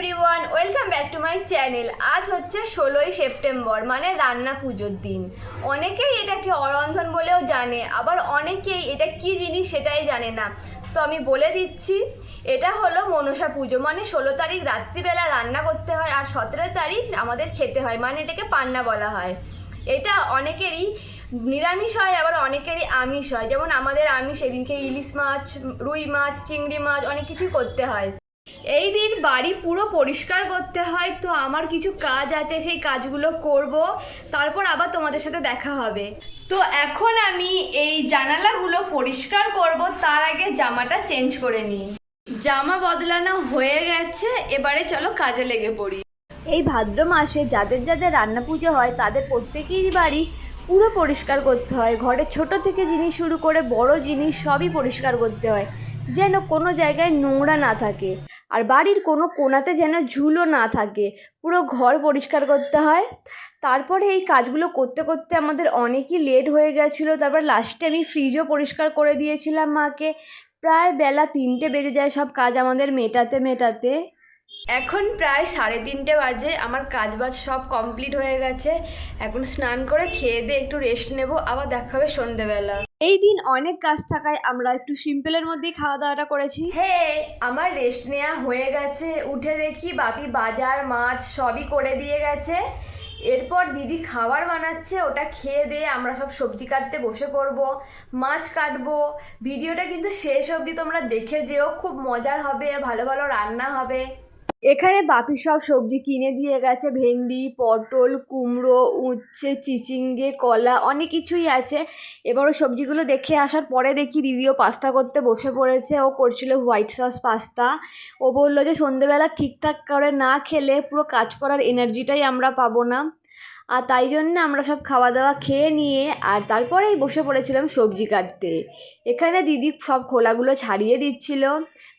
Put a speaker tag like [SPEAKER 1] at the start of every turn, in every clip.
[SPEAKER 1] Everyone welcome back to my channel আজ হচ্ছে ষোলোই সেপ্টেম্বর মানে রান্না পুজোর দিন। অনেকেই এটাকে অরন্ধন বলেও জানে, আবার অনেকেই এটা কি জিনিস সেটাই জানে না। তো আমি বলে দিচ্ছি, এটা হলো মনসা পুজো মানে ষোলো তারিখ রাত্রিবেলা রান্না করতে হয় আর সতেরো তারিখ আমাদের খেতে হয় মানে এটাকে পান্না বলা হয়। এটা অনেকেরই নিরামিষ হয়, আবার অনেকেরই আমিষ হয়। যেমন আমাদের আমিষ, সেদিনকে ইলিশ মাছ, রুই মাছ, চিংড়ি মাছ, অনেক কিছুই করতে হয়। এই দিন বাড়ি পুরো পরিষ্কার করতে হয়, তো আমার কিছু কাজ আছে, সেই কাজগুলো করব, তারপর আবার তোমাদের সাথে দেখা হবে। তো এখন আমি এই জানালাগুলো পরিষ্কার করব, তার আগে জামাটা চেঞ্জ করে নিই। জামা বদলানো হয়ে গেছে, এবারে চলো কাজে লেগে পড়ি। এই ভাদ্র মাসে যাদের যাদের রান্না পুজো হয়, তাদের প্রত্যেকেরই বাড়ি পুরো পরিষ্কার করতে হয়। ঘরে ছোট থেকে জিনিস শুরু করে বড় জিনিস সবই পরিষ্কার করতে হয়, যেন কোনো জায়গায় নোংরা না থাকে। আর বাড়ির কোনো কোণাতে যেন ঝুলো না থাকে। পুরো ঘর পরিষ্কার করতে হয়। তারপরে এই কাজগুলো করতে করতে আমাদের অনেকই লেট হয়ে গেছিল। তারপর লাস্টে আমি ফ্রিজও পরিষ্কার করে দিয়েছিলাম মাকে। প্রায় বেলা তিনটে বেজে যায় সব কাজ আমাদের মেটাতে মেটাতে। এখন প্রায় সাড়ে তিনটে বাজে আমার কাজ বাজ সব কমপ্লিট হয়ে গেছে। এখন স্নান করে খেয়ে দিয়ে একটু রেস্ট নেব আবার দেখা হবে সন্ধেবেলা। এই দিন অনেক কাজ থাকায় আমরা একটু সিম্পলের মধ্যেই খাওয়া দাওয়াটা করেছি। হে আমার রেস্ট নেওয়া হয়ে গেছে। উঠে দেখি বাপি বাজার মাছ সবই করে দিয়ে গেছে। এরপর দিদি খাবার বানাচ্ছে ওটা খেয়ে দিয়ে আমরা সব সবজি কাটতে বসে পড়ব মাছ কাটবো। ভিডিওটা কিন্তু শেষ অবধি তোমরা দেখে যেও খুব মজার হবে ভালো ভালো রান্না হবে। এখানে বাপি সব সবজি কিনে দিয়ে গেছে, ভেন্ডি, পটল, কুমড়ো, উচ্ছে, চিচিঙ্গে, কলা, অনেক কিছুই আছে। এবার ও সবজিগুলো দেখে আসার পরে দেখি দিদিও পাস্তা করতে বসে পড়েছে। ও করছিল হোয়াইট সস পাস্তা। ও বলল যে, সন্ধেবেলা ঠিকঠাক করে না খেলে পুরো কাজ করার এনার্জিটাই আমরা পাবো না। আর তাই জন্য আমরা সব খাওয়া দাওয়া খেয়ে নিয়ে আর তারপরেই বসে পড়েছিলাম সবজি কাটতে। এখানে দিদি সব খোলাগুলো ছাড়িয়ে দিচ্ছিল।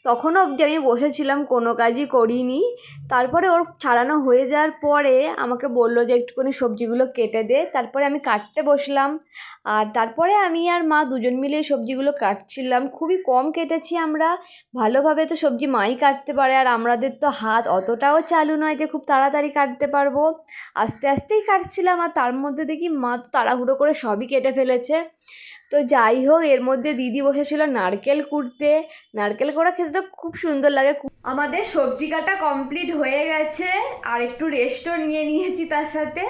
[SPEAKER 1] তখনও অবধি আমি বসেছিলাম, কোনো কাজই করিনি। তারপরে ওর ছাড়ানো হয়ে যাওয়ার পরে আমাকে বলল যে একটুখানি সবজিগুলো কেটে দে। তারপরে আমি কাটতে বসলাম। আর তারপরে আমি আর মা দুজন মিলে সবজিগুলো কাটছিলাম। খুবই কম কেটেছি আমরা। ভালোভাবে তো সবজি মাই কাটতে পারে। আর আমাদের তো হাত অতটাও চালু নয় যে খুব তাড়াতাড়ি কাটতে পারব। আস্তে আস্তে আস্তেই কাটছিলাম আর তার মধ্যে দেখি মা তো তাড়াহুড়ো করে সবই কেটে ফেলেছে। তো যাই হোক, এর মধ্যে দিদি বসেছিল নারকেল কুড়তে নারকেল কোড়া খেতে তো খুব সুন্দর লাগে। আমাদের সবজি কাটা কমপ্লিট হয়ে গেছে। আর একটু রেস্টও নিয়ে নিয়েছি তার সাথে।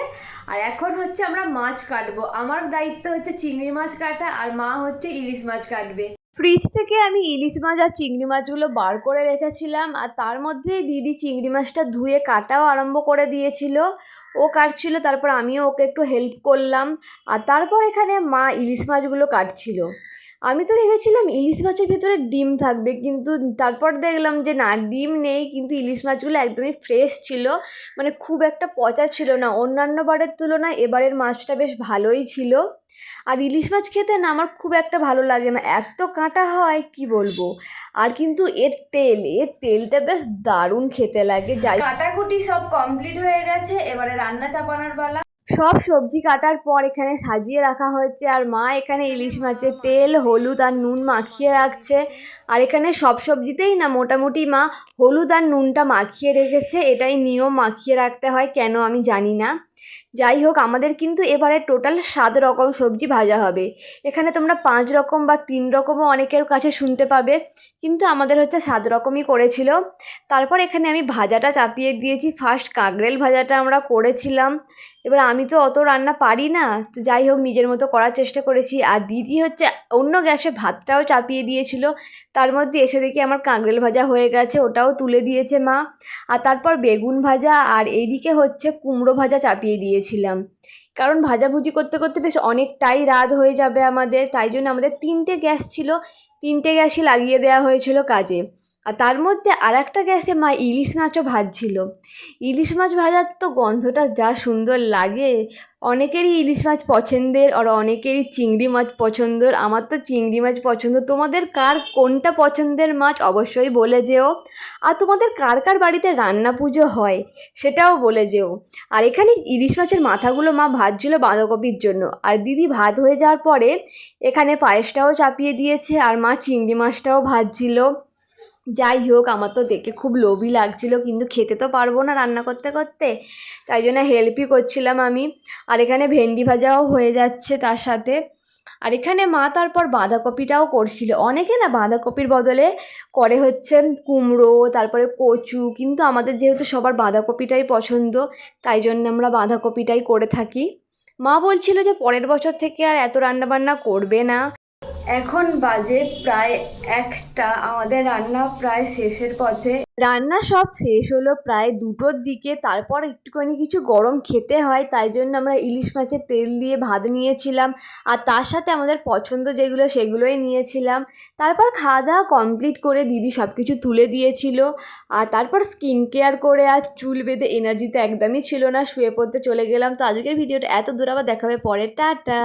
[SPEAKER 1] আর এখন হচ্ছে আমরা মাছ কাটবো। আমার দায়িত্ব হচ্ছে চিংড়ি মাছ কাটা আর মা হচ্ছে ইলিশ মাছ কাটবে। ফ্রিজ থেকে আমি ইলিশ মাছ আর চিংড়ি মাছগুলো বার করে রেখেছিলাম। আর তার মধ্যেই দিদি চিংড়ি মাছটা ধুয়ে কাটাও আরম্ভ করে দিয়েছিল। ও কাটছিল, তারপর আমিও ওকে একটু হেল্প করলাম। আর তারপর এখানে মা ইলিশ মাছগুলো কাটছিল। আমি তো ভেবেছিলাম ইলিশ মাছের ভিতরে ডিম থাকবে, কিন্তু তারপর দেখলাম যে না, ডিম নেই, কিন্তু ইলিশ মাছগুলো একদমই ফ্রেশ ছিল। মানে খুব একটা পচা ছিল না। অন্যান্য বারের তুলনায় এবারের মাছটা বেশ ভালোই ছিল। আর ইলিশ মাছ খেতে না আমার খুব একটা ভালো লাগে না। এত কাঁটা হয় কি বলব? আর কিন্তু এর তেল এর তেলটা বেশ দারুণ খেতে লাগে। যাই কাটাকুটি সব কমপ্লিট হয়ে গেছে এবারে রান্না চাপানোর পালা। সব সবজি কাটার পর এখানে সাজিয়ে রাখা হয়েছে আর মা এখানে ইলিশ মাছের তেল হলুদ আর নুন মাখিয়ে রাখছে। আর এখানে সব সবজিতেই না মোটামুটি মা হলুদ আর নুনটা মাখিয়ে রেখেছে এটাই নিয়ম মাখিয়ে রাখতে হয় কেন আমি জানি না। যাই হোক, আমাদের কিন্তু এবারে টোটাল সাত রকম সবজি ভাজা হবে। এখানে তোমরা পাঁচ রকম বা তিন রকমও অনেকের কাছে শুনতে পাবে, কিন্তু আমাদের হচ্ছে সাত রকমই করেছিল। তারপর এখানে আমি ভাজাটা চাপিয়ে দিয়েছি। ফার্স্ট কাকরেল ভাজাটা আমরা করেছিলাম। এবার আমি তো অত রান্না পারি না, তো যাই হোক, নিজের মতো করার চেষ্টা করেছি। আর দিদি হচ্ছে অন্য গ্যাসে ভাতটাও চাপিয়ে দিয়েছিল। তার মধ্যে এসে দেখি আমার কাঁকরেল ভাজা হয়ে গেছে, ওটাও তুলে দিয়েছে মা। আর তারপর বেগুন ভাজা, আর এইদিকে হচ্ছে কুমড়ো ভাজা চাপিয়ে দিয়েছিলাম। কারণ ভাজাভুজি করতে করতে বেশ অনেকটাই রাত হয়ে যাবে আমাদের, তাই জন্য আমাদের তিনটে গ্যাস ছিল। তিনটে গ্যাসই লাগিয়ে দেওয়া হয়েছিল কাজে। আর তার মধ্যে আর একটা গ্যাসে মা ইলিশ মাছও ভাজছিল। ইলিশ মাছ ভাজার তো গন্ধটা যা সুন্দর লাগে অনেকেরই ইলিশ মাছ পছন্দের আর অনেকেরই চিংড়ি মাছ পছন্দের। আমার তো চিংড়ি মাছ পছন্দ। তোমাদের কার কোনটা পছন্দের মাছ? অবশ্যই বলে যেও। আর তোমাদের কার কার বাড়িতে রান্না পুজো হয় সেটাও বলে যেও। আর এখানে ইলিশ মাছের মাথাগুলো মা ভাজছিল বাঁধাকপির জন্য। আর দিদি ভাত হয়ে যাওয়ার পরে এখানে পায়েসটাও চাপিয়ে দিয়েছে আর মা চিংড়ি মাছটাও ভাজছিল। যাই হোক, আমার তো দেখে খুব লোভই লাগছিল, কিন্তু খেতে তো পারব না রান্না করতে করতে। তাই জন্য হেল্পই করছিলাম আমি। আর এখানে ভেন্ডি ভাজাও হয়ে যাচ্ছে তার সাথে। আর এখানে মা তারপর বাঁধাকপিটাও করছিল। অনেকে না বাঁধাকপির বদলে করে হচ্ছে কুমড়ো, তারপরে কচু, কিন্তু আমাদের যেহেতু সবার বাঁধাকপিটাই পছন্দ, তাই জন্য আমরা বাঁধাকপিটাই করে থাকি। মা বলছিল যে পরের বছর থেকে আর এত রান্নাবান্না করবে না। এখন বাজে প্রায় একটা, আমাদের রান্না প্রায় শেষের পথে। রান্না সব শেষ হলো প্রায় দুটোর দিকে, তারপর একটুখানি কিছু গরম খেতে হয়, তাই জন্য আমরা ইলিশ মাছের তেল দিয়ে ভাত নিয়েছিলাম, আর তার সাথে আমাদের পছন্দ যেগুলো সেগুলোই নিয়েছিলাম। তারপর খাওয়া দাওয়া কমপ্লিট করে দিদি সব কিছু তুলে দিয়েছিল, আর তারপর স্কিন কেয়ার করে আর চুল বেঁধে এনার্জি তো একদমই ছিল না, শুয়ে পড়তে চলে গেলাম। তো আজকের ভিডিওটা এত দূর আবার দেখাবে পরে। টাটা!